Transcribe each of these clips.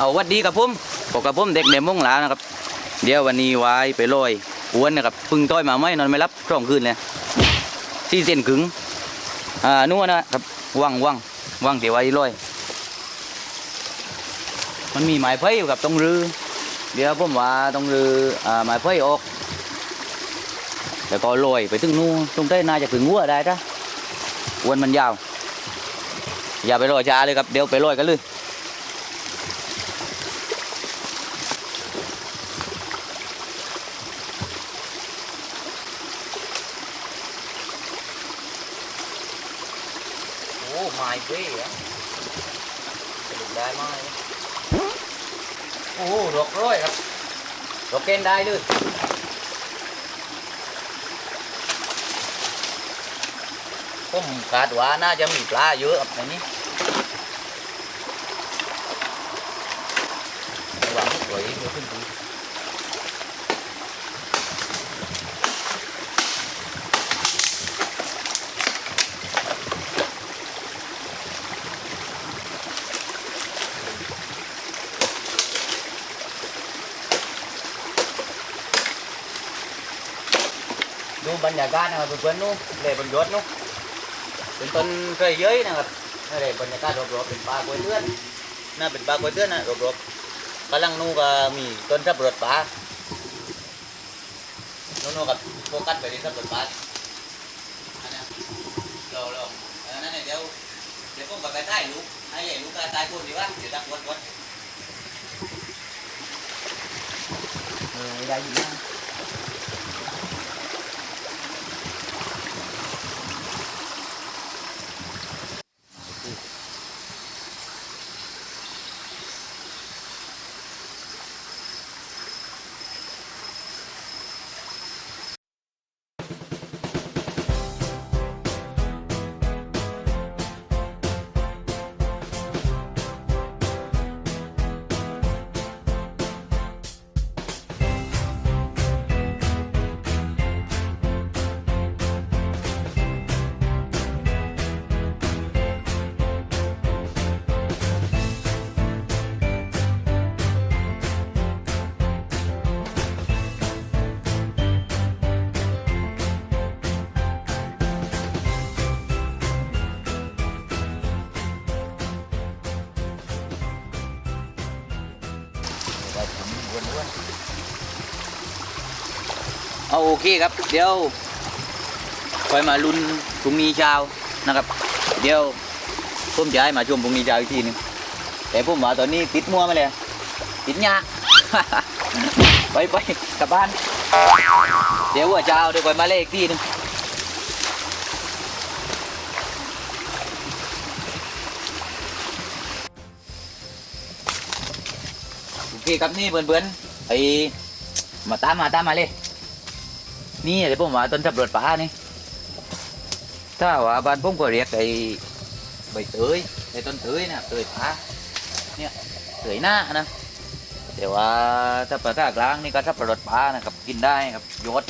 เอาวัดดีกับผมปกกับผมเด็กในมงหลานะครับ เดี๋ยววันนี้ไว้ไปลอยอ้วนนะครับพึ่งต้อยมาไม่นอนไม่รับช่องคืนเลยสี่เส้นขึงอ่านู่นนะครับว่างว่างว่างเดี๋ยวไว้ลอย มันมีไม้ไผ่อยู่กับตรงรือ เดี๋ยวผมว่าตรงรืออ่าไม้ไผ่ออกแล้วก็ลอยไปถึงนู่นตรงใต้น่าจะถึงหัวได้ถ้าอ้วนมันยาว อย่าไปลอยช้าเลยครับเดี๋ยวไปลอยกันเลย อ้ไม้เบ้อะสรุปได้ไหมโอ้ดอกร้อยครับดอกเกนได้เลยผมคาดว่าน่าจะมีปลาเยอะครับในนี้ระวังสวยเดี๋ยวขึ้นดี ดูบรรยากาศนะครับเพื่อนๆนู้นเลยบนยศนู้นเป็นต้นเคยเย้ยนะครับนี่เลยบรรยากาศรอบๆเป็นป่ากล้วยเตื้อนน่าเป็นป่ากล้วยเตื้อนนะรอบๆกำลังนู้ก็มีต้นสับปะรดป่านู้นกับโฟกัสไปที่สับปะรดป่าอันนี้เราเราอันนั้นเนี่เดี๋ยวเดี๋ยวผมกับไปถ่ายลูกให้ใหญ่ลูกก็ตายคนดีวะเดี๋ยวตั้งวัดวัดเออได้ยินนะ เอาโอเคครับ เดี๋ยวคอยมาลุ้นพรุ่งนี้เช้านะครับ เดี๋ยวผมจะให้มาชมพรุ่งนี้เช้าอีกทีหนึงแต่ผมว่าตอนนี้ติดมัวมาเลยติดยาไปไปกลับบ้าน เดี๋ยวว่าเช้าเดี๋ยวคอยมาเล่อีกทีหนึงโอเคครับนี่เพื่อนๆไอมาตามมาตามมาเลย นี่เดี๋ยวผมว่าต้นสับรดป่านี่ถ้าว่าบ้านผมก็เรียกไอ้ใบเตยไอ้ต้นเตยนะเตยป่าเนี่ยเตยหน้านะแต่ว่าถ้าภาษากลางนี่ก็สับปะรดป่านะครับกินได้ครับยอด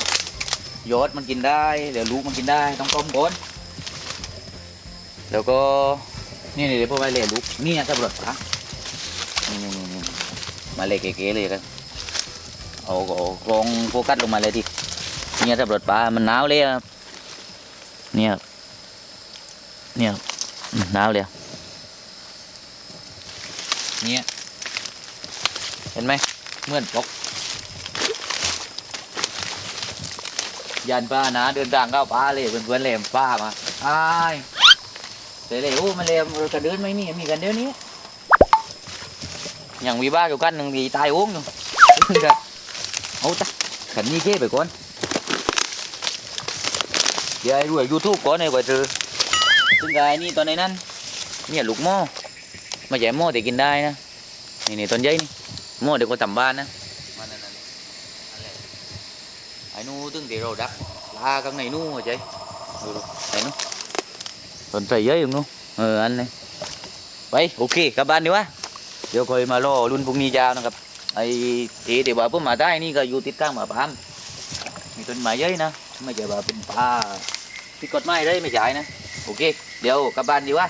ยอดมันกินได้เดี๋ยวลูกมันกินได้ต้องต้มก่อนแล้วก็นี่เดี๋ยวผมไปเล่ลูกนี่สับปะรดป่านี่นี่นี่นี่มาเล่เก๋ๆเลยกันเอาเอากลองโฟกัสลงมาเลยดิ เนี่ยสับปะรดป่ามันหนาวเลยครับ เนี่ย เนี่ยหนาวเลยเนี่ย เห็นไหมเมื่อนปกยันป้านะเดินทางเข้าป่าเลยเพื่อนๆเลยป้ามาไอ้ายแต่เลยโอ้มันเลยเราจะเดินไหมนี่มีกันเดี๋ยวนี้ อย่างมีบ้าอยู่กันหนึ่งดีตายโอ้งอยู่เอาจ้ะขันนี้เก้ไปก่อน เดี๋ยวไอ้รวยยูทูบก่อนไอ้ไว้เจอซึ่งกายนี่ตอนในนั้นเนี่ยลูกหม้อม่ใช่หม้อแต่กินได้นะนี่นี่ต้นใหญ่นี่หม้อเด็กก็ทำบ้านนะมันนั่นนั่นอะไรไอ้นู้ตึ้งที่เราดักลาข้างในนู้ใช่ดูดูไอ้นู้ต้นใส่เยอะอยู่นู้เอออันนี้ไปโอเคกลับบ้านดีวะเดี๋ยวคอยมารอรุ่นพรุ่งนี้ยาวนะครับไอ้ที่เดี๋ยวว่าเพิ่มมาได้นี่ก็อยู่ติดข้างหมาปามมีต้นไม้เยอะนะ ไม่ใช่ว่าเป็นปลาพี่กดไม้ได้ไม่ใช่นะ โอเค เดี๋ยวกลับบ้านดีกว่า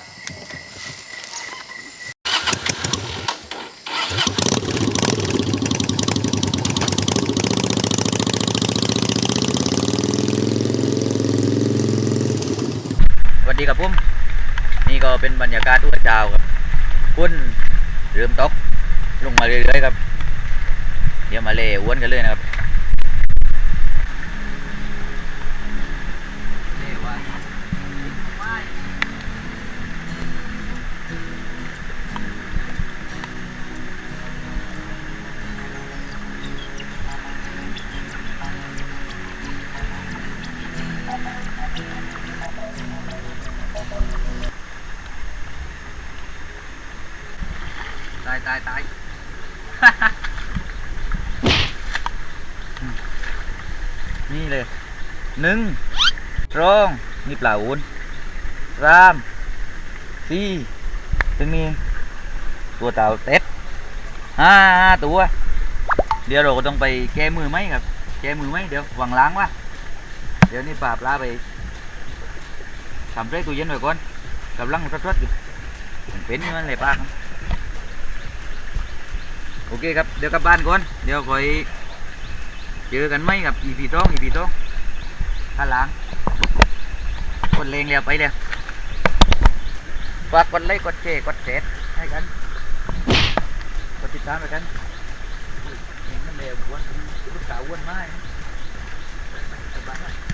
สวัสดีครับผมนี่ก็เป็นบรรยากาศอุ่นเช้าครับคุณเริ่มตกลงมาเรื่อยๆครับ เดี๋ยวมาเล่อ้วนกันเลยนะครับ หนึ่งสองนี่ปลาอุ่นสามสี่ถึงนี่ตัวเต่าเต็ดห้าตัว เดี๋ยวเราก็ต้องไปแก้มือไหมครับ แก้มือไหมเดี๋ยววางล้างวะเดี๋ยวนี่ปลาปลาไปทำเรตู้เย็นไว้ก่อนกำลังรัดๆอยู่เป็นอยู่นั่นเลยปาโอเคครับเดี๋ยวกลับบ้านก่อนเดี๋ยวคอยเจอกันไหมกับอีพีต้องอีพีต้อง ข้างหลังกดเลงแล้วไปแล้วฝากกดไลค์กดแชร์กดเซตให้กันกดติดตามไปกันเห็นมันเร็วอ้วนลูกสาวอ้วนมากนะสบายมาก